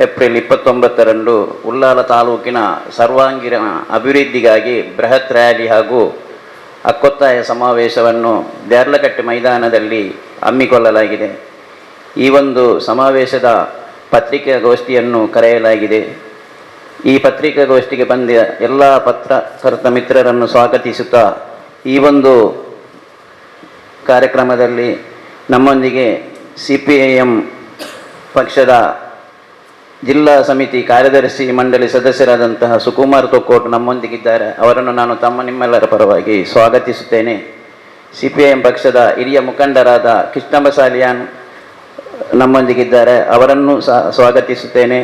April ಇಪ್ಪತ್ತೊಂಬತ್ತರಂದು Ullal ತಾಲೂಕಿನ ಸರ್ವಾಂಗೀಣ ಅಭಿವೃದ್ಧಿಗಾಗಿ ಬೃಹತ್ ರ್ಯಾಲಿ ಹಾಗೂ ಅಕ್ಕೊತ್ತಾಯ ಸಮಾವೇಶವನ್ನು ದ್ಯಾರ್ಲಕಟ್ಟೆ ಮೈದಾನದಲ್ಲಿ ಹಮ್ಮಿಕೊಳ್ಳಲಾಗಿದೆ. ಈ ಒಂದು ಸಮಾವೇಶದ ಪತ್ರಿಕಾಗೋಷ್ಠಿಯನ್ನು ಕರೆಯಲಾಗಿದೆ. ಈ ಪತ್ರಿಕಾಗೋಷ್ಠಿಗೆ ಬಂದ ಎಲ್ಲ ಪತ್ರಕರ್ತ ಮಿತ್ರರನ್ನು ಸ್ವಾಗತಿಸುತ್ತಾ ಈ ಒಂದು ಕಾರ್ಯಕ್ರಮದಲ್ಲಿ ನಮ್ಮೊಂದಿಗೆ ಸಿ ಪಕ್ಷದ ಜಿಲ್ಲಾ ಸಮಿತಿ ಕಾರ್ಯದರ್ಶಿ ಮಂಡಳಿ ಸದಸ್ಯರಾದಂತಹ ಸುಕುಮಾರ್ ತೊಕ್ಕೋಟ್ ನಮ್ಮೊಂದಿಗಿದ್ದಾರೆ. ಅವರನ್ನು ನಾನು ತಮ್ಮ ನಿಮ್ಮೆಲ್ಲರ ಪರವಾಗಿ ಸ್ವಾಗತಿಸುತ್ತೇನೆ. ಸಿ ಪಿ ಐ ಎಂ ಪಕ್ಷದ ಹಿರಿಯ ಮುಖಂಡರಾದ ಕೃಷ್ಣಬಸಾಲಿಯಾನ್ ನಮ್ಮೊಂದಿಗಿದ್ದಾರೆ. ಅವರನ್ನು ಸಹ ಸ್ವಾಗತಿಸುತ್ತೇನೆ.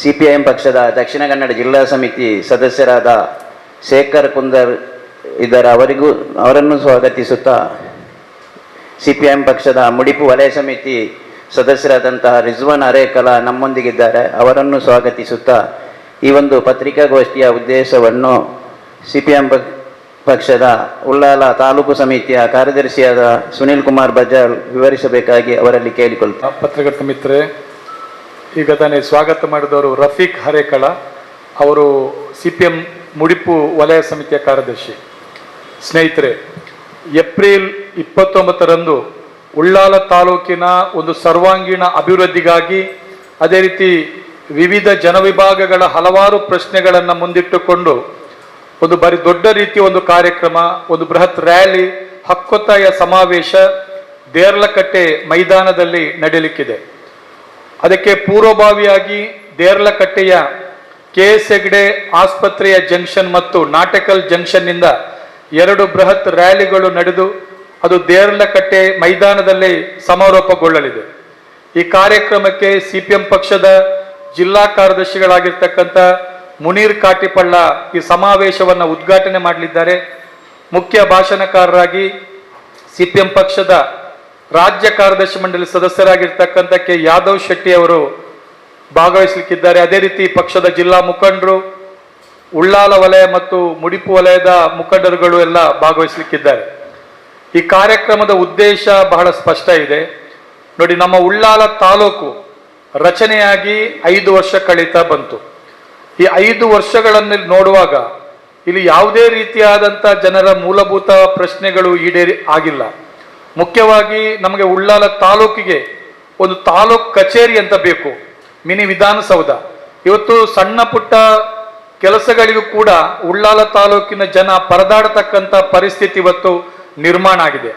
ಸಿ ಪಿ ಐ ಎಂ ಪಕ್ಷದ ದಕ್ಷಿಣ ಕನ್ನಡ ಜಿಲ್ಲಾ ಸಮಿತಿ ಸದಸ್ಯರಾದ ಶೇಖರ್ ಕುಂದರ್ ಇದ್ದಾರೆ. ಅವರಿಗೂ ಅವರನ್ನು ಸ್ವಾಗತಿಸುತ್ತಾ ಸಿ ಪಿ ಎಂ ಪಕ್ಷದ ಮುಡಿಪು ವಲಯ ಸಮಿತಿ ಸದಸ್ಯರಾದಂತಹ ರಿಜ್ವಾನ್ ಅರೇಕಲ ನಮ್ಮೊಂದಿಗಿದ್ದಾರೆ. ಅವರನ್ನು ಸ್ವಾಗತಿಸುತ್ತಾ ಈ ಒಂದು ಪತ್ರಿಕಾಗೋಷ್ಠಿಯ ಉದ್ದೇಶವನ್ನು ಸಿ ಪಿ ಎಂ ಪಕ್ಷದ ಉಳ್ಳಾಲ ತಾಲೂಕು ಸಮಿತಿಯ ಕಾರ್ಯದರ್ಶಿಯಾದ ಸುನೀಲ್ ಕುಮಾರ್ ಬಜಾಲ್ ವಿವರಿಸಬೇಕಾಗಿ ಅವರಲ್ಲಿ ಕೇಳಿಕೊಳ್ತಾರೆ ಪತ್ರಕರ್ತ ಮಿತ್ರರೇ, ಈಗ ತಾನೇ ಸ್ವಾಗತ ಮಾಡಿದವರು ರಫೀಕ್ ಹರೇಕಳ ಅವರು ಸಿ ಪಿ ಎಂ ಮುಡಿಪು ವಲಯ ಸಮಿತಿಯ ಕಾರ್ಯದರ್ಶಿ. ಸ್ನೇಹಿತರೆ, ಏಪ್ರಿಲ್ ಇಪ್ಪತ್ತೊಂಬತ್ತರಂದು ಉಳ್ಳಾಲ ತಾಲೂಕಿನ ಒಂದು ಸರ್ವಾಂಗೀಣ ಅಭಿವೃದ್ಧಿಗಾಗಿ ಅದೇ ರೀತಿ ವಿವಿಧ ಜನವಿಭಾಗಗಳ ಹಲವಾರು ಪ್ರಶ್ನೆಗಳನ್ನು ಮುಂದಿಟ್ಟುಕೊಂಡು ಒಂದು ಬಾರಿ ದೊಡ್ಡ ರೀತಿಯ ಒಂದು ಕಾರ್ಯಕ್ರಮ, ಒಂದು ಬೃಹತ್ ರ್ಯಾಲಿ, ಹಕ್ಕೊತ್ತಾಯ ಸಮಾವೇಶ ದೇರ್ಲಕಟ್ಟೆ ಮೈದಾನದಲ್ಲಿ ನಡೆಯಲಿಕ್ಕಿದೆ ಅದಕ್ಕೆ ಪೂರ್ವಭಾವಿಯಾಗಿ ದೇರ್ಲಕಟ್ಟೆಯ ಕೆ ಎಸ್ ಹೆಗ್ಡೆ ಆಸ್ಪತ್ರೆಯ ಜಂಕ್ಷನ್ ಮತ್ತು ನಾಟಕಲ್ ಜಂಕ್ಷನ್ನಿಂದ ಎರಡು ಬೃಹತ್ ರ್ಯಾಲಿಗಳು ನಡೆದು ಅದು ದೇರ್ಲಕಟ್ಟೆ ಮೈದಾನದಲ್ಲಿ ಸಮಾರೋಪಗೊಳ್ಳಲಿದೆ. ಈ ಕಾರ್ಯಕ್ರಮಕ್ಕೆ ಸಿಪಿಎಂ ಪಕ್ಷದ ಜಿಲ್ಲಾ ಕಾರ್ಯದರ್ಶಿಗಳಾಗಿರ್ತಕ್ಕಂಥ ಮುನೀರ್ ಕಾಟಿಪಳ್ಳ ಈ ಸಮಾವೇಶವನ್ನು ಉದ್ಘಾಟನೆ ಮಾಡಲಿದ್ದಾರೆ. ಮುಖ್ಯ ಭಾಷಣಕಾರರಾಗಿ ಸಿಪಿಎಂ ಪಕ್ಷದ ರಾಜ್ಯ ಕಾರ್ಯದರ್ಶಿ ಮಂಡಳಿ ಸದಸ್ಯರಾಗಿರ್ತಕ್ಕಂಥ ಕೆ. ಯಾದವ್ ಶೆಟ್ಟಿ ಅವರು ಭಾಗವಹಿಸಲಿಕ್ಕಿದ್ದಾರೆ. ಅದೇ ರೀತಿ ಪಕ್ಷದ ಜಿಲ್ಲಾ ಮುಖಂಡರು, ಉಳ್ಳಾಲ ವಲಯ ಮತ್ತು ಮುಡಿಪು ವಲಯದ ಮುಖಂಡರುಗಳು ಎಲ್ಲ ಭಾಗವಹಿಸಲಿಕ್ಕಿದ್ದಾರೆ. ಈ ಕಾರ್ಯಕ್ರಮದ ಉದ್ದೇಶ ಬಹಳ ಸ್ಪಷ್ಟ ಇದೆ. ನೋಡಿ, ನಮ್ಮ ಉಳ್ಳಾಲ ತಾಲೂಕು ರಚನೆಯಾಗಿ ಐದು ವರ್ಷ ಕಳೀತಾ ಬಂತು. ಈ ಐದು ವರ್ಷಗಳನ್ನು ನೋಡುವಾಗ ಇಲ್ಲಿ ಯಾವುದೇ ರೀತಿಯಾದಂಥ ಜನರ ಮೂಲಭೂತ ಪ್ರಶ್ನೆಗಳು ಈಡೇರಿ ಆಗಿಲ್ಲ. ಮುಖ್ಯವಾಗಿ ನಮಗೆ ಉಳ್ಳಾಲ ತಾಲೂಕಿಗೆ ಒಂದು ತಾಲೂಕ್ ಕಚೇರಿ ಅಂತ ಬೇಕು. ಮಿನಿ ವಿಧಾನಸೌಧ. ಇವತ್ತು ಸಣ್ಣ ಪುಟ್ಟ ಕೆಲಸಗಳಿಗೂ ಕೂಡ ಉಳ್ಳಾಲ ತಾಲೂಕಿನ ಜನ ಪರದಾಡತಕ್ಕಂಥ ಪರಿಸ್ಥಿತಿ ಇವತ್ತು ನಿರ್ಮಾಣ ಆಗಿದೆ.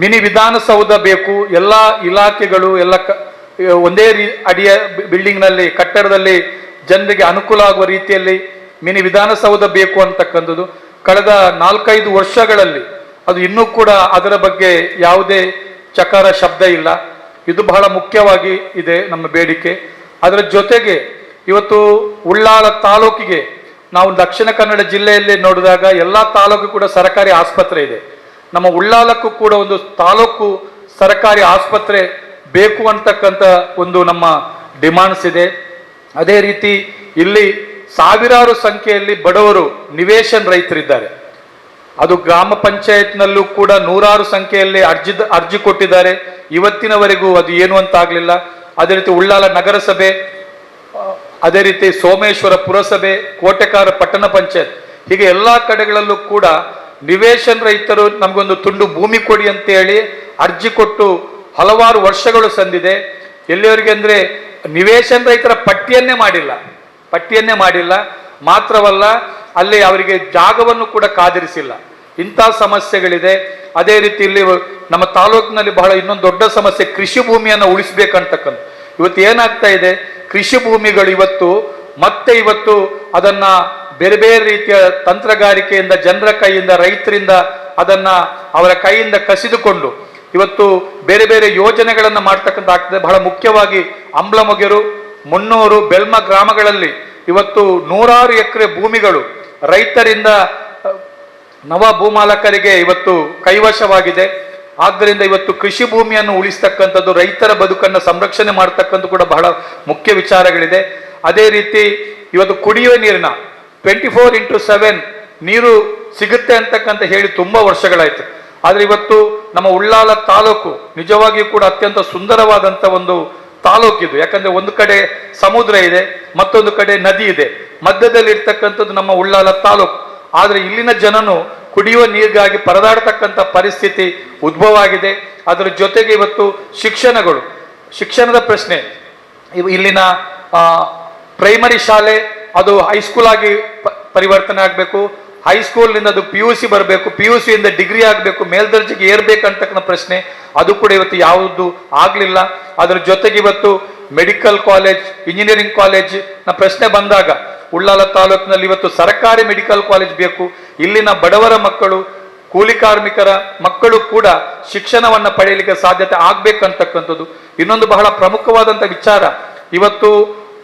ಮಿನಿ ವಿಧಾನಸೌಧ ಬೇಕು, ಎಲ್ಲ ಇಲಾಖೆಗಳು, ಎಲ್ಲ ಒಂದೇ ರೀ, ಅಡಿಯ ಬಿಲ್ಡಿಂಗ್ನಲ್ಲಿ, ಕಟ್ಟಡದಲ್ಲಿ ಜನರಿಗೆ ಅನುಕೂಲ ಆಗುವ ರೀತಿಯಲ್ಲಿ ಮಿನಿ ವಿಧಾನಸೌಧ ಬೇಕು ಅಂತಕ್ಕಂಥದ್ದು. ಕಳೆದ ನಾಲ್ಕೈದು ವರ್ಷಗಳಲ್ಲಿ ಅದು ಇನ್ನೂ ಕೂಡ ಅದರ ಬಗ್ಗೆ ಯಾವುದೇ ಚಕಾರ ಶಬ್ದ ಇಲ್ಲ. ಇದು ಬಹಳ ಮುಖ್ಯವಾಗಿ ಇದೆ ನಮ್ಮ ಬೇಡಿಕೆ. ಅದರ ಜೊತೆಗೆ ಇವತ್ತು ಉಳ್ಳಾಳ ತಾಲೂಕಿಗೆ ನಾವು ದಕ್ಷಿಣ ಕನ್ನಡ ಜಿಲ್ಲೆಯಲ್ಲಿ ನೋಡಿದಾಗ ಎಲ್ಲ ತಾಲೂಕು ಕೂಡ ಸರ್ಕಾರಿ ಆಸ್ಪತ್ರೆ ಇದೆ. ನಮ್ಮ ಉಳ್ಳಾಲಕ್ಕೂ ಕೂಡ ಒಂದು ತಾಲೂಕು ಸರ್ಕಾರಿ ಆಸ್ಪತ್ರೆ ಬೇಕು ಅಂತಕ್ಕಂಥ ಒಂದು ನಮ್ಮ ಡಿಮಾಂಡ್ಸ್ ಇದೆ. ಅದೇ ರೀತಿ ಇಲ್ಲಿ ಸಾವಿರಾರು ಸಂಖ್ಯೆಯಲ್ಲಿ ಬಡವರು ನಿವೇಶನ್ ರೈತರಿದ್ದಾರೆ. ಅದು ಗ್ರಾಮ ಪಂಚಾಯತ್ನಲ್ಲೂ ಕೂಡ ನೂರಾರು ಸಂಖ್ಯೆಯಲ್ಲಿ ಅರ್ಜಿ ಅರ್ಜಿ ಕೊಟ್ಟಿದ್ದಾರೆ. ಇವತ್ತಿನವರೆಗೂ ಅದು ಏನು ಅಂತ ಆಗಲಿಲ್ಲ ಅದೇ ರೀತಿ ಉಳ್ಳಾಲ ನಗರಸಭೆ ಅದೇ ರೀತಿ ಸೋಮೇಶ್ವರ ಪುರಸಭೆ, ಕೋಟೆಕಾರ ಪಟ್ಟಣ ಪಂಚಾಯತ್, ಹೀಗೆ ಎಲ್ಲ ಕಡೆಗಳಲ್ಲೂ ಕೂಡ ನಿವೇಶನ್ ರೈತರು ನಮಗೊಂದು ತುಂಡು ಭೂಮಿ ಕೊಡಿ ಅಂತ ಹೇಳಿ ಅರ್ಜಿ ಕೊಟ್ಟು ಹಲವಾರು ವರ್ಷಗಳು ಸಂದಿದೆ. ಎಲ್ಲಿಯವರಿಗೆ ಅಂದರೆ ನಿವೇಶನ ರೈತರ ಪಟ್ಟಿಯನ್ನೇ ಮಾಡಿಲ್ಲ. ಪಟ್ಟಿಯನ್ನೇ ಮಾಡಿಲ್ಲ. ಮಾತ್ರವಲ್ಲ, ಅಲ್ಲಿ ಅವರಿಗೆ ಜಾಗವನ್ನು ಕೂಡ ಕಾದಿರಿಸಿಲ್ಲ. ಇಂಥ ಸಮಸ್ಯೆಗಳಿದೆ. ಅದೇ ರೀತಿ ಇಲ್ಲಿ ನಮ್ಮ ತಾಲೂಕಿನಲ್ಲಿ ಬಹಳ ಇನ್ನೊಂದು ದೊಡ್ಡ ಸಮಸ್ಯೆ ಕೃಷಿ ಭೂಮಿಯನ್ನು ಉಳಿಸಬೇಕಂತಕ್ಕಂಥ. ಇವತ್ತು ಏನಾಗ್ತಾ ಇದೆ? ಕೃಷಿ ಭೂಮಿಗಳು ಇವತ್ತು ಮತ್ತೆ ಇವತ್ತು ಅದನ್ನ ಬೇರೆ ಬೇರೆ ರೀತಿಯ ತಂತ್ರಗಾರಿಕೆಯಿಂದ ಜನರ ಕೈಯಿಂದ, ರೈತರಿಂದ ಅದನ್ನ ಅವರ ಕೈಯಿಂದ ಕಸಿದುಕೊಂಡು ಇವತ್ತು ಬೇರೆ ಬೇರೆ ಯೋಜನೆಗಳನ್ನು ಮಾಡ್ತಕ್ಕಂಥ ಆಗ್ತದೆ. ಬಹಳ ಮುಖ್ಯವಾಗಿ ಅಂಬ್ಲಮೊಗೆರು, ಮುನ್ನೂರು ಬೆಲ್ಮ ಗ್ರಾಮಗಳಲ್ಲಿ ಇವತ್ತು ನೂರಾರು ಎಕರೆ ಭೂಮಿಗಳು ರೈತರಿಂದ ನವ ಭೂಮಾಲಕರಿಗೆ ಇವತ್ತು ಕೈವಶವಾಗಿದೆ. ಆದ್ದರಿಂದ ಇವತ್ತು ಕೃಷಿ ಭೂಮಿಯನ್ನು ಉಳಿಸ್ತಕ್ಕಂಥದ್ದು, ರೈತರ ಬದುಕನ್ನು ಸಂರಕ್ಷಣೆ ಮಾಡ್ತಕ್ಕಂಥ ಕೂಡ ಬಹಳ ಮುಖ್ಯ ವಿಚಾರಗಳಿದೆ. ಅದೇ ರೀತಿ ಇವತ್ತು ಕುಡಿಯುವ ನೀರಿನ ಟ್ವೆಂಟಿ ಫೋರ್ ಇಂಟು ಸೆವೆನ್ ನೀರು ಸಿಗುತ್ತೆ ಅಂತಕ್ಕಂಥ ಹೇಳಿ ತುಂಬ ವರ್ಷಗಳಾಯಿತು. ಆದರೆ ಇವತ್ತು ನಮ್ಮ ಉಳ್ಳಾಲ ತಾಲೂಕು ನಿಜವಾಗಿಯೂ ಕೂಡ ಅತ್ಯಂತ ಸುಂದರವಾದಂತ ಒಂದು ತಾಲೂಕಿದು ಯಾಕಂದ್ರೆ ಒಂದು ಕಡೆ ಸಮುದ್ರ ಇದೆ, ಮತ್ತೊಂದು ಕಡೆ ನದಿ ಇದೆ. ಮಧ್ಯದಲ್ಲಿ ಇರ್ತಕ್ಕಂಥದ್ದು ನಮ್ಮ ಉಳ್ಳಾಲ ತಾಲೂಕು. ಆದರೆ ಇಲ್ಲಿನ ಜನನು ಕುಡಿಯುವ ನೀರಿಗಾಗಿ ಪರದಾಡ್ತಕ್ಕಂಥ ಪರಿಸ್ಥಿತಿ ಉದ್ಭವ ಆಗಿದೆ ಅದರ ಜೊತೆಗೆ ಇವತ್ತು ಶಿಕ್ಷಣಗಳು. ಶಿಕ್ಷಣದ ಪ್ರಶ್ನೆ. ಇಲ್ಲಿನ ಪ್ರೈಮರಿ ಶಾಲೆ ಅದು ಹೈಸ್ಕೂಲ್ ಆಗಿ ಪರಿವರ್ತನೆ ಆಗಬೇಕು. ಹೈಸ್ಕೂಲ್ನಿಂದ ಅದು ಪಿ ಯು ಸಿ ಬರಬೇಕು. ಪಿ ಯು ಸಿಯಿಂದ ಡಿಗ್ರಿ ಆಗಬೇಕು. ಮೇಲ್ದರ್ಜೆಗೆ ಏರ್ಬೇಕಂತಕ್ಕಂಥ ಪ್ರಶ್ನೆ. ಅದು ಕೂಡ ಇವತ್ತು ಯಾವುದು ಆಗಲಿಲ್ಲ. ಅದರ ಜೊತೆಗೆ ಇವತ್ತು ಮೆಡಿಕಲ್ ಕಾಲೇಜ್ ಇಂಜಿನಿಯರಿಂಗ್ ಕಾಲೇಜ್ನ ಪ್ರಶ್ನೆ ಬಂದಾಗ, ಉಳ್ಳಾಲ ತಾಲೂಕಿನಲ್ಲಿ ಇವತ್ತು ಸರ್ಕಾರಿ ಮೆಡಿಕಲ್ ಕಾಲೇಜ್ ಬೇಕು. ಇಲ್ಲಿನ ಬಡವರ ಮಕ್ಕಳು, ಕೂಲಿ ಕಾರ್ಮಿಕರ ಮಕ್ಕಳು ಕೂಡ ಶಿಕ್ಷಣವನ್ನು ಪಡೆಯಲಿಕ್ಕೆ ಸಾಧ್ಯತೆ ಆಗ್ಬೇಕಂತಕ್ಕಂಥದ್ದು. ಇನ್ನೊಂದು ಬಹಳ ಪ್ರಮುಖವಾದಂತ ವಿಚಾರ. ಇವತ್ತು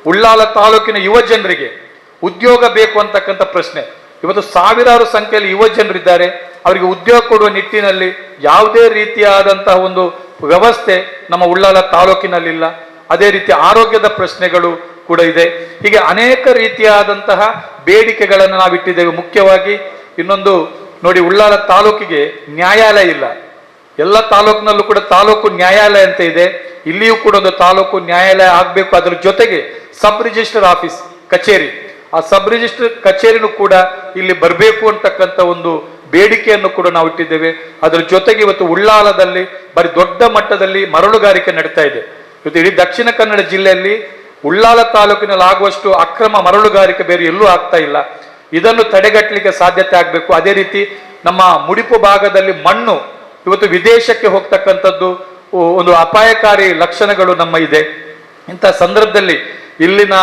ಉಳ್ಳಾಲ ತಾಲೂಕಿನ ಯುವ ಜನರಿಗೆ ಉದ್ಯೋಗ ಬೇಕು ಅಂತಕ್ಕಂಥ ಪ್ರಶ್ನೆ. ಇವತ್ತು ಸಾವಿರಾರು ಸಂಖ್ಯೆಯಲ್ಲಿ ಯುವ ಜನರಿದ್ದಾರೆ. ಅವರಿಗೆ ಉದ್ಯೋಗ ಕೊಡುವ ನಿಟ್ಟಿನಲ್ಲಿ ಯಾವುದೇ ರೀತಿಯಾದಂತಹ ಒಂದು ವ್ಯವಸ್ಥೆ ನಮ್ಮ ಉಳ್ಳಾಲ ತಾಲೂಕಿನಲ್ಲಿಲ್ಲ. ಅದೇ ರೀತಿ ಆರೋಗ್ಯದ ಪ್ರಶ್ನೆಗಳು ಕೂಡ ಇದೆ. ಹೀಗೆ ಅನೇಕ ರೀತಿಯಾದಂತಹ ಬೇಡಿಕೆಗಳನ್ನು ನಾವು ಇಟ್ಟಿದ್ದೇವೆ. ಮುಖ್ಯವಾಗಿ ಇನ್ನೊಂದು ನೋಡಿ, ಉಳ್ಳಾಲ ತಾಲೂಕಿಗೆ ನ್ಯಾಯಾಲಯ ಇಲ್ಲ. ಎಲ್ಲ ತಾಲೂಕಿನಲ್ಲೂ ಕೂಡ ತಾಲೂಕು ನ್ಯಾಯಾಲಯ ಅಂತ ಇದೆ. ಇಲ್ಲಿಯೂ ಕೂಡ ಒಂದು ತಾಲೂಕು ನ್ಯಾಯಾಲಯ ಆಗಬೇಕು, ಅದರ ಜೊತೆಗೆ ಸಬ್ ರಿಜಿಸ್ಟರ್ ಆಫೀಸ್, ಕಚೇರಿ. ಆ ಸಬ್ ರಿಜಿಸ್ಟರ್ ಕಚೇರಿನೂ ಕೂಡ ಇಲ್ಲಿ ಬರಬೇಕು ಅಂತಕ್ಕಂಥ ಒಂದು ಬೇಡಿಕೆಯನ್ನು ಕೂಡ ನಾವು ಇಟ್ಟಿದ್ದೇವೆ. ಅದರ ಜೊತೆಗೆ ಇವತ್ತು ಉಳ್ಳಾಲದಲ್ಲಿ, ಬರೀ ದೊಡ್ಡ ಮಟ್ಟದಲ್ಲಿ ಮರಳುಗಾರಿಕೆ ನಡೀತಾ ಇದೆ. ಇವತ್ತು ಇಡೀ ದಕ್ಷಿಣ ಕನ್ನಡ ಜಿಲ್ಲೆಯಲ್ಲಿ ಉಳ್ಳಾಲ ತಾಲೂಕಿನಲ್ಲಿ ಆಗುವಷ್ಟು ಅಕ್ರಮ ಮರಳುಗಾರಿಕೆ ಬೇರೆ ಎಲ್ಲೂ ಆಗ್ತಾ ಇಲ್ಲ. ಇದನ್ನು ತಡೆಗಟ್ಟಲಿಕ್ಕೆ ಸಾಧ್ಯತೆ ಆಗಬೇಕು. ಅದೇ ರೀತಿ ನಮ್ಮ ಮುಡಿಪು ಭಾಗದಲ್ಲಿ ಮಣ್ಣು, ಇವತ್ತು ವಿದೇಶಕ್ಕೆ ಹೋಗ್ತಕ್ಕಂಥದ್ದು ಒಂದು ಅಪಾಯಕಾರಿ ಲಕ್ಷಣಗಳು ನಮ್ಮ ಇದೆ. ಇಂಥ ಸಂದರ್ಭದಲ್ಲಿ ಇಲ್ಲಿನ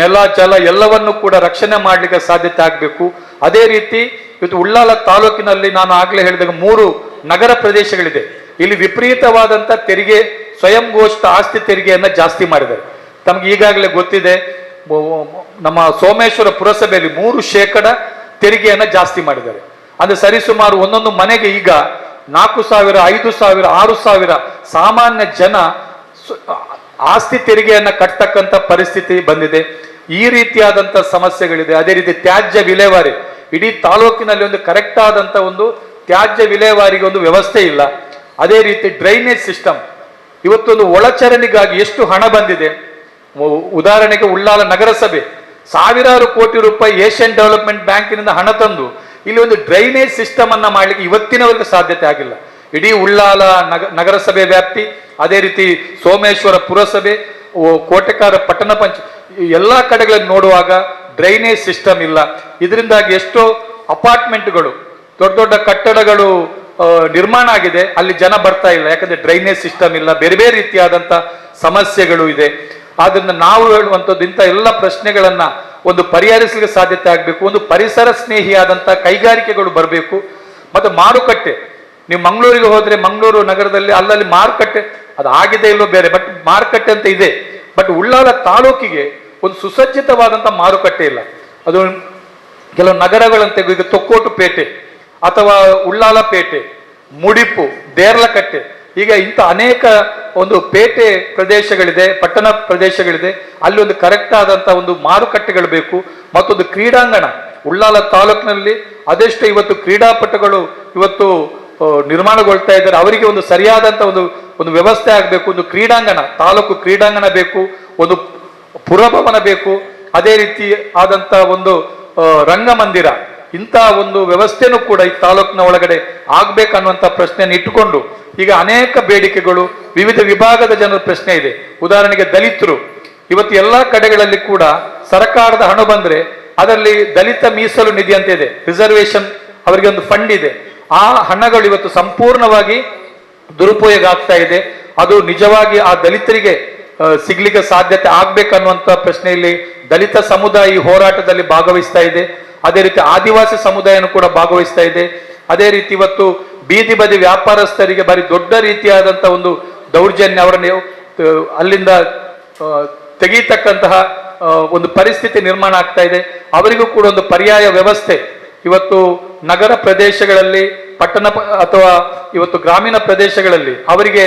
ನೆಲ, ಜಲ ಎಲ್ಲವನ್ನು ಕೂಡ ರಕ್ಷಣೆ ಮಾಡಲಿಕ್ಕೆ ಸಾಧ್ಯತೆ ಆಗಬೇಕು. ಅದೇ ರೀತಿ ಇವತ್ತು ಉಳ್ಳಾಲ ತಾಲೂಕಿನಲ್ಲಿ ನಾನು ಆಗಲೇ ಹೇಳಿದಾಗ ಮೂರು ನಗರ ಪ್ರದೇಶಗಳಿದೆ. ಇಲ್ಲಿ ವಿಪರೀತವಾದಂಥ ತೆರಿಗೆ ಸ್ವಯಂ ಘೋಷಿತ ಆಸ್ತಿ ತೆರಿಗೆಯನ್ನು ಜಾಸ್ತಿ ಮಾಡಿದ್ದಾರೆ. ತಮಗೆ ಈಗಾಗಲೇ ಗೊತ್ತಿದೆ ನಮ್ಮ ಸೋಮೇಶ್ವರ ಪುರಸಭೆಯಲ್ಲಿ ಮೂರು ಶೇಕಡ ತೆರಿಗೆಯನ್ನು ಜಾಸ್ತಿ ಮಾಡಿದ್ದಾರೆ. ಅಂದರೆ ಸರಿಸುಮಾರು ಒಂದೊಂದು ಮನೆಗೆ ಈಗ ನಾಲ್ಕು ಸಾವಿರ, ಐದು ಸಾವಿರ, ಆರು ಸಾವಿರ ಸಾಮಾನ್ಯ ಜನ ಆಸ್ತಿ ತೆರಿಗೆಯನ್ನ ಕಟ್ತಕ್ಕಂಥ ಪರಿಸ್ಥಿತಿ ಬಂದಿದೆ. ಈ ರೀತಿಯಾದಂಥ ಸಮಸ್ಯೆಗಳಿದೆ. ಅದೇ ರೀತಿ ತ್ಯಾಜ್ಯ ವಿಲೇವಾರಿ. ಇಡೀ ತಾಲೂಕಿನಲ್ಲಿ ಒಂದು ಕರೆಕ್ಟ್ ಆದಂತ ಒಂದು ತ್ಯಾಜ್ಯ ವಿಲೇವಾರಿಗೆ ಒಂದು ವ್ಯವಸ್ಥೆ ಇಲ್ಲ. ಅದೇ ರೀತಿ ಡ್ರೈನೇಜ್ ಸಿಸ್ಟಮ್ ಇವತ್ತೊಂದು ಒಳಚರಣಿಗಾಗಿ ಎಷ್ಟು ಹಣ ಬಂದಿದೆ. ಉದಾಹರಣೆಗೆ ಉಳ್ಳಾಲ ನಗರಸಭೆ. ಸಾವಿರಾರು ಕೋಟಿ ರೂಪಾಯಿ ಏಷ್ಯನ್ ಡೆವಲಪ್ಮೆಂಟ್ ಬ್ಯಾಂಕಿನಿಂದ ಹಣ ತಂದು ಇಲ್ಲಿ ಒಂದು ಡ್ರೈನೇಜ್ ಸಿಸ್ಟಮ್ ಅನ್ನ ಮಾಡಲಿಕ್ಕೆ ಇವತ್ತಿನವರೆಗೂ ಸಾಧ್ಯತೆ ಆಗಿಲ್ಲ. ಇಡೀ ಉಳ್ಳಾಲ ನಗ, ನಗರಸಭೆ ವ್ಯಾಪ್ತಿ, ಅದೇ ರೀತಿ ಸೋಮೇಶ್ವರ ಪುರಸಭೆ ಕೋಟೆಕಾರ ಪಟ್ಟಣ ಪಂಚ ಎಲ್ಲ ಎಲ್ಲಾ ಕಡೆಗಳಲ್ಲಿ ನೋಡುವಾಗ ಡ್ರೈನೇಜ್ ಸಿಸ್ಟಮ್ ಇಲ್ಲ. ಇದರಿಂದಾಗಿ ಎಷ್ಟೋ ಅಪಾರ್ಟ್ಮೆಂಟ್ಗಳು, ದೊಡ್ಡ ದೊಡ್ಡ ಕಟ್ಟಡಗಳು ನಿರ್ಮಾಣ ಆಗಿದೆ. ಅಲ್ಲಿ ಜನ ಬರ್ತಾ ಇಲ್ಲ. ಯಾಕಂದ್ರೆ ಡ್ರೈನೇಜ್ ಸಿಸ್ಟಮ್ ಇಲ್ಲ. ಬೇರೆ ಬೇರೆ ರೀತಿಯಾದಂಥ ಸಮಸ್ಯೆಗಳು ಇದೆ. ಆದ್ರಿಂದ ನಾವು ಹೇಳುವಂಥದ್ದು ಇಂಥ ಎಲ್ಲ ಪ್ರಶ್ನೆಗಳನ್ನ ಒಂದು ಪರಿಹರಿಸಲಿಕ್ಕೆ ಸಾಧ್ಯತೆ ಆಗಬೇಕು, ಒಂದು ಪರಿಸರ ಸ್ನೇಹಿಯಾದಂಥ ಕೈಗಾರಿಕೆಗಳು ಬರಬೇಕು. ಮತ್ತು ಮಾರುಕಟ್ಟೆ, ನೀವು ಮಂಗಳೂರಿಗೆ ಹೋದರೆ ಮಂಗಳೂರು ನಗರದಲ್ಲಿ ಅಲ್ಲಲ್ಲಿ ಮಾರುಕಟ್ಟೆ, ಅದು ಆಗಿದೆ ಇಲ್ಲೋ ಬೇರೆ ಬಟ್ ಮಾರುಕಟ್ಟೆ ಅಂತ ಇದೆ. ಬಟ್ ಉಳ್ಳಾಲ ತಾಲೂಕಿಗೆ ಒಂದು ಸುಸಜ್ಜಿತವಾದಂಥ ಮಾರುಕಟ್ಟೆ ಇಲ್ಲ. ಅದು ಕೆಲವು ನಗರಗಳಂತೆ ಈಗ ತೊಕ್ಕೋಟು ಪೇಟೆ ಅಥವಾ ಉಳ್ಳಾಲ ಪೇಟೆ, ಮುಡಿಪು, ದೇರ್ಲಕಟ್ಟೆ ಈಗ ಇಂಥ ಅನೇಕ ಒಂದು ಪೇಟೆ ಪ್ರದೇಶಗಳಿದೆ, ಪಟ್ಟಣ ಪ್ರದೇಶಗಳಿದೆ, ಅಲ್ಲಿ ಒಂದು ಕರೆಕ್ಟ್ ಆದಂತ ಒಂದು ಮಾರುಕಟ್ಟೆಗಳು ಬೇಕು, ಮತ್ತೊಂದು ಕ್ರೀಡಾಂಗಣ. ಉಳ್ಳಾಲ ತಾಲೂಕಿನಲ್ಲಿ ಅದೆಷ್ಟು ಇವತ್ತು ಕ್ರೀಡಾಪಟುಗಳು ಇವತ್ತು ನಿರ್ಮಾಣಗೊಳ್ತಾ ಇದ್ದಾರೆ. ಅವರಿಗೆ ಒಂದು ಸರಿಯಾದಂತ ಒಂದು ಒಂದು ವ್ಯವಸ್ಥೆ ಆಗಬೇಕು, ಒಂದು ಕ್ರೀಡಾಂಗಣ, ತಾಲೂಕು ಕ್ರೀಡಾಂಗಣ ಬೇಕು, ಒಂದು ಪುರಭವನ ಬೇಕು, ಅದೇ ರೀತಿ ಆದಂತ ಒಂದು ರಂಗಮಂದಿರ. ಇಂಥ ಒಂದು ವ್ಯವಸ್ಥೆನೂ ಕೂಡ ಈ ತಾಲೂಕಿನ ಒಳಗಡೆ ಆಗ್ಬೇಕನ್ನುವಂತ ಪ್ರಶ್ನೆಯನ್ನು ಇಟ್ಟುಕೊಂಡು ಈಗ ಅನೇಕ ಬೇಡಿಕೆಗಳು, ವಿವಿಧ ವಿಭಾಗದ ಜನರ ಪ್ರಶ್ನೆ ಇದೆ. ಉದಾಹರಣೆಗೆ ದಲಿತರು, ಇವತ್ತು ಎಲ್ಲ ಕಡೆಗಳಲ್ಲಿ ಕೂಡ ಸರ್ಕಾರದ ಹಣ ಬಂದ್ರೆ ಅದರಲ್ಲಿ ದಲಿತ ಮೀಸಲು ನಿಧಿ ಅಂತ ಇದೆ ರಿಸರ್ವೇಶನ್ ಅವರಿಗೆ ಒಂದು ಫಂಡ್ ಇದೆ. ಆ ಹಣಗಳು ಇವತ್ತು ಸಂಪೂರ್ಣವಾಗಿ ದುರುಪಯೋಗ ಆಗ್ತಾ ಇದೆ. ಅದು ನಿಜವಾಗಿ ಆ ದಲಿತರಿಗೆ ಸಿಗ್ಲಿಕ್ಕೆ ಸಾಧ್ಯತೆ ಆಗ್ಬೇಕನ್ನುವಂತ ಪ್ರಶ್ನೆಯಲ್ಲಿ ದಲಿತ ಸಮುದಾಯ ಈ ಹೋರಾಟದಲ್ಲಿ ಭಾಗವಹಿಸ್ತಾ ಇದೆ. ಅದೇ ರೀತಿ ಆದಿವಾಸಿ ಸಮುದಾಯನೂ ಕೂಡ ಭಾಗವಹಿಸ್ತಾ ಇದೆ. ಅದೇ ರೀತಿ ಇವತ್ತು ಬೀದಿ ಬದಿ ವ್ಯಾಪಾರಸ್ಥರಿಗೆ ಬಾರಿ ದೊಡ್ಡ ರೀತಿಯಾದಂಥ ಒಂದು ದೌರ್ಜನ್ಯ ಅವರನ್ನು ಅಲ್ಲಿಂದ ತೆಗೀತಕ್ಕಂತಹ ಒಂದು ಪರಿಸ್ಥಿತಿ ನಿರ್ಮಾಣ ಆಗ್ತಾ ಇದೆ. ಅವರಿಗೂ ಕೂಡ ಒಂದು ಪರ್ಯಾಯ ವ್ಯವಸ್ಥೆ. ಇವತ್ತು ನಗರ ಪ್ರದೇಶಗಳಲ್ಲಿ, ಪಟ್ಟಣ ಅಥವಾ ಇವತ್ತು ಗ್ರಾಮೀಣ ಪ್ರದೇಶಗಳಲ್ಲಿ ಅವರಿಗೆ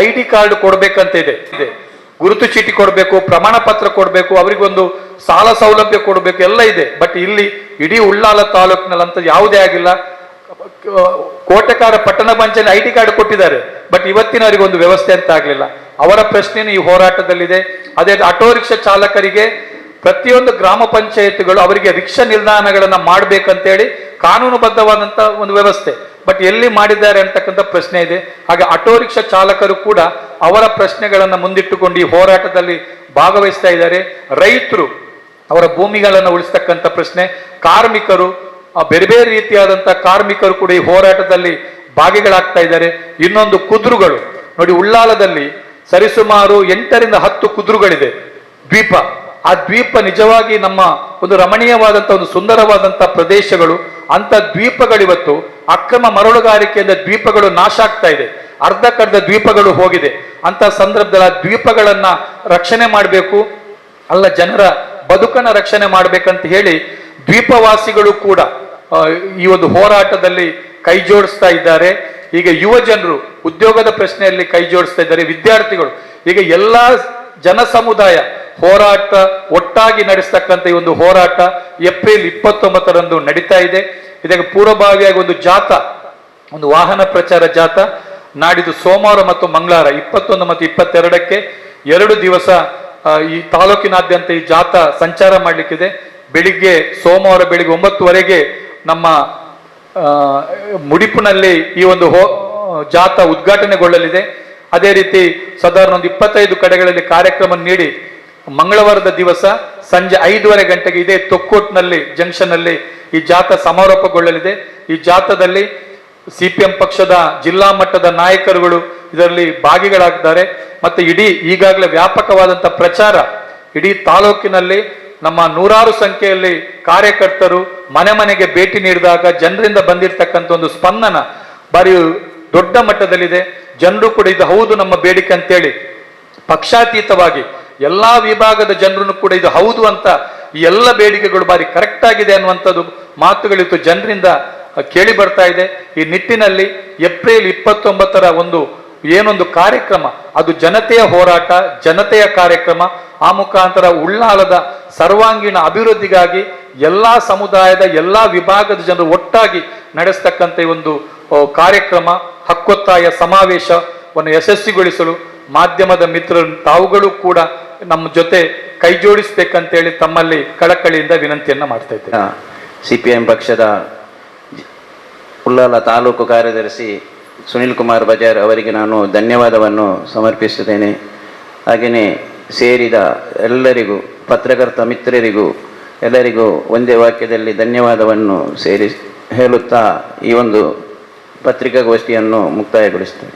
ಐ ಡಿ ಕಾರ್ಡ್ ಕೊಡಬೇಕಂತ ಇದೆ. ಇದೆ. ಗುರುತು ಚೀಟಿ ಕೊಡಬೇಕು, ಪ್ರಮಾಣ ಪತ್ರ ಕೊಡಬೇಕು ಅವರಿಗೊಂದು ಸಾಲ ಸೌಲಭ್ಯ ಕೊಡಬೇಕು, ಎಲ್ಲ ಇದೆ. ಬಟ್ ಇಲ್ಲಿ ಇಡೀ ಉಳ್ಳಾಲ ತಾಲೂಕಿನಲ್ಲಿ ಅಂತ ಯಾವುದೇ ಆಗಿಲ್ಲ. ಕೋಟೆಕಾರ ಪಟ್ಟಣ ಪಂಚಾಯತ್ ಐ ಟಿ ಕಾರ್ಡ್ ಕೊಟ್ಟಿದ್ದಾರೆ. ಬಟ್ ಇವತ್ತಿನವರಿಗೆ ಒಂದು ವ್ಯವಸ್ಥೆ ಅಂತ ಆಗಲಿಲ್ಲ. ಅವರ ಪ್ರಶ್ನೆನೂ ಈ ಹೋರಾಟದಲ್ಲಿದೆ. ಅದೇ ಆಟೋ ರಿಕ್ಷಾ ಚಾಲಕರಿಗೆ ಪ್ರತಿಯೊಂದು ಗ್ರಾಮ ಪಂಚಾಯತ್ಗಳು ಅವರಿಗೆ ರಿಕ್ಷಾ ನಿಲ್ದಾಣಗಳನ್ನ ಮಾಡ್ಬೇಕಂತೇಳಿ ಕಾನೂನುಬದ್ಧವಾದಂಥ ಒಂದು ವ್ಯವಸ್ಥೆ. ಬಟ್ ಎಲ್ಲಿ ಮಾಡಿದ್ದಾರೆ ಅಂತಕ್ಕಂಥ ಪ್ರಶ್ನೆ ಇದೆ. ಹಾಗೆ ಆಟೋ ರಿಕ್ಷಾ ಚಾಲಕರು ಕೂಡ ಅವರ ಪ್ರಶ್ನೆಗಳನ್ನು ಮುಂದಿಟ್ಟುಕೊಂಡು ಈ ಹೋರಾಟದಲ್ಲಿ ಭಾಗವಹಿಸ್ತಾ ಇದ್ದಾರೆ. ರೈತರು ಅವರ ಭೂಮಿಗಳನ್ನು ಉಳಿಸ್ತಕ್ಕಂಥ ಪ್ರಶ್ನೆ. ಕಾರ್ಮಿಕರು ಬೇರೆ ಬೇರೆ ರೀತಿಯಾದಂಥ ಕಾರ್ಮಿಕರು ಕೂಡ ಈ ಹೋರಾಟದಲ್ಲಿ ಭಾಗಿಗಳಾಗ್ತಾ ಇದ್ದಾರೆ. ಇನ್ನೊಂದು ಕುದುರುಗಳು. ನೋಡಿ, ಉಳ್ಳಾಲದಲ್ಲಿ ಸರಿಸುಮಾರು ಎಂಟರಿಂದ ಹತ್ತು ಕುದುರುಗಳಿದೆ. ದ್ವೀಪ. ಆ ದ್ವೀಪ ನಿಜವಾಗಿ ನಮ್ಮ ಒಂದು ರಮಣೀಯವಾದಂಥ ಒಂದು ಸುಂದರವಾದಂಥ ಪ್ರದೇಶಗಳು. ಅಂತ ದ್ವೀಪಗಳಿವತ್ತು ಅಕ್ರಮ ಮರಳುಗಾರಿಕೆಯಿಂದ ದ್ವೀಪಗಳು ನಾಶ ಆಗ್ತಾ ಇದೆ. ಅರ್ಧಕ್ಕರ್ಧ ದ್ವೀಪಗಳು ಹೋಗಿದೆ. ಅಂತ ಸಂದರ್ಭದಲ್ಲಿ ಆ ದ್ವೀಪಗಳನ್ನ ರಕ್ಷಣೆ ಮಾಡಬೇಕು. ಅಲ್ಲ, ಜನರ ಬದುಕನ್ನ ರಕ್ಷಣೆ ಮಾಡ್ಬೇಕಂತ ಹೇಳಿ ದ್ವೀಪವಾಸಿಗಳು ಕೂಡ ಈ ಒಂದು ಹೋರಾಟದಲ್ಲಿ ಕೈ ಜೋಡಿಸ್ತಾ ಇದ್ದಾರೆ. ಈಗ ಯುವ ಜನರು, ಉದ್ಯೋಗದ ಪ್ರಶ್ನೆಯಲ್ಲಿ ಕೈ ಜೋಡಿಸ್ತಾ ಇದ್ದಾರೆ. ವಿದ್ಯಾರ್ಥಿಗಳು, ಈಗ ಎಲ್ಲ ಜನ ಸಮುದಾಯ ಹೋರಾಟ ಒಟ್ಟಾಗಿ ನಡೆಸ್ತಕ್ಕಂಥ ಈ ಒಂದು ಹೋರಾಟ ಏಪ್ರಿಲ್ ಇಪ್ಪತ್ತೊಂಬತ್ತರಂದು ನಡೀತಾ ಇದೆ. ಇದಕ್ಕೆ ಪೂರ್ವಭಾವಿಯಾಗಿ ಒಂದು ಜಾತ ಒಂದು ವಾಹನ ಪ್ರಚಾರ ಜಾತ ನಾಡಿದ್ದು ಸೋಮವಾರ ಮತ್ತು ಮಂಗಳವಾರ, ಇಪ್ಪತ್ತೊಂದು ಮತ್ತು ಇಪ್ಪತ್ತೆರಡಕ್ಕೆ ಎರಡು ದಿವಸ ಈ ತಾಲೂಕಿನಾದ್ಯಂತ ಈ ಜಾಥಾ ಸಂಚಾರ ಮಾಡಲಿಕ್ಕಿದೆ. ಬೆಳಿಗ್ಗೆ ಸೋಮವಾರ ಬೆಳಿಗ್ಗೆ ಒಂಬತ್ತುವರೆಗೆ ನಮ್ಮ ಮುಡಿಪಿನಲ್ಲಿ ಈ ಒಂದು ಹೋ, ಜಾಥಾ ಉದ್ಘಾಟನೆಗೊಳ್ಳಲಿದೆ. ಅದೇ ರೀತಿ ಸಾಧಾರಣ ಒಂದು ಇಪ್ಪತ್ತೈದು ಕಡೆಗಳಲ್ಲಿ ಕಾರ್ಯಕ್ರಮ ನೀಡಿ ಮಂಗಳವಾರದ ದಿವಸ ಸಂಜೆ ಐದೂವರೆ ಗಂಟೆಗೆ ಇದೇ ತೊಕ್ಕೋಟ್ನಲ್ಲಿ ಜಂಕ್ಷನ್ನಲ್ಲಿ ಈ ಜಾಥಾ ಸಮಾರೋಪಗೊಳ್ಳಲಿದೆ. ಈ ಜಾಥಾದಲ್ಲಿ ಎಂ ಪಕ್ಷದ ಜಿಲ್ಲಾ ಮಟ್ಟದ ನಾಯಕರುಗಳು ಇದರಲ್ಲಿ ಭಾಗಿಗಳಾಗಿದ್ದಾರೆ ಮತ್ತು ಇಡೀ ಈಗಾಗಲೇ ವ್ಯಾಪಕವಾದಂಥ ಪ್ರಚಾರ ಇಡೀ ತಾಲೂಕಿನಲ್ಲಿ ನಮ್ಮ ನೂರಾರು ಸಂಖ್ಯೆಯಲ್ಲಿ ಕಾರ್ಯಕರ್ತರು ಮನೆ ಮನೆಗೆ ಭೇಟಿ ನೀಡಿದಾಗ ಜನರಿಂದ ಬಂದಿರತಕ್ಕಂಥ ಒಂದು ಸ್ಪಂದನ ಬಾರಿ ದೊಡ್ಡ ಮಟ್ಟದಲ್ಲಿದೆ. ಜನರು ಕೂಡ ಇದು ಹೌದು ನಮ್ಮ ಬೇಡಿಕೆ ಅಂತೇಳಿ ಪಕ್ಷಾತೀತವಾಗಿ ಎಲ್ಲ ವಿಭಾಗದ ಜನರನ್ನು ಕೂಡ ಇದು ಹೌದು ಅಂತ ಈ ಎಲ್ಲ ಬೇಡಿಕೆಗಳು ಬಾರಿ ಕರೆಕ್ಟ್ ಆಗಿದೆ ಅನ್ನುವಂಥದ್ದು ಮಾತುಗಳಿತ್ತು ಜನರಿಂದ ಕೇಳಿ ಬರ್ತಾ ಇದೆ. ಈ ನಿಟ್ಟಿನಲ್ಲಿ ಏಪ್ರಿಲ್ ಇಪ್ಪತ್ತೊಂಬತ್ತರ ಒಂದು ಏನೊಂದು ಕಾರ್ಯಕ್ರಮ, ಅದು ಜನತೆಯ ಹೋರಾಟ, ಜನತೆಯ ಕಾರ್ಯಕ್ರಮ, ಆ ಮುಖಾಂತರ ಉಳ್ಳಾಲದ ಸರ್ವಾಂಗೀಣ ಅಭಿವೃದ್ಧಿಗಾಗಿ ಎಲ್ಲ ಸಮುದಾಯದ ಎಲ್ಲ ವಿಭಾಗದ ಜನರು ಒಟ್ಟಾಗಿ ನಡೆಸ್ತಕ್ಕಂಥ ಒಂದು ಕಾರ್ಯಕ್ರಮ, ಹಕ್ಕೊತ್ತಾಯ ಸಮಾವೇಶವನ್ನು ಯಶಸ್ವಿಗೊಳಿಸಲು ಮಾಧ್ಯಮದ ಮಿತ್ರರು ತಾವುಗಳು ಕೂಡ ನಮ್ಮ ಜೊತೆ ಕೈ ಜೋಡಿಸ್ಬೇಕಂತೇಳಿ ತಮ್ಮಲ್ಲಿ ಕಳಕಳಿಯಿಂದ ವಿನಂತಿಯನ್ನು ಮಾಡ್ತಾ ಇದ್ದೇವೆ. ಸಿ ಪಿ ಎಂ ಪಕ್ಷದ ಉಳ್ಳಾಲ ತಾಲೂಕು ಕಾರ್ಯದರ್ಶಿ ಸುನಿಲ್ ಕುಮಾರ್ ಬಜಾರ್ ಅವರಿಗೆ ನಾನು ಧನ್ಯವಾದವನ್ನು ಸಮರ್ಪಿಸುತ್ತೇನೆ. ಹಾಗೆಯೇ ಸೇರಿದ ಎಲ್ಲರಿಗೂ ಪತ್ರಕರ್ತ ಮಿತ್ರರಿಗೂ ಎಲ್ಲರಿಗೂ ಒಂದೇ ವಾಕ್ಯದಲ್ಲಿ ಧನ್ಯವಾದವನ್ನು ಸೇರಿ ಹೇಳುತ್ತಾ ಈ ಒಂದು ಪತ್ರಿಕಾಗೋಷ್ಠಿಯನ್ನು ಮುಕ್ತಾಯಗೊಳಿಸ್ತೇನೆ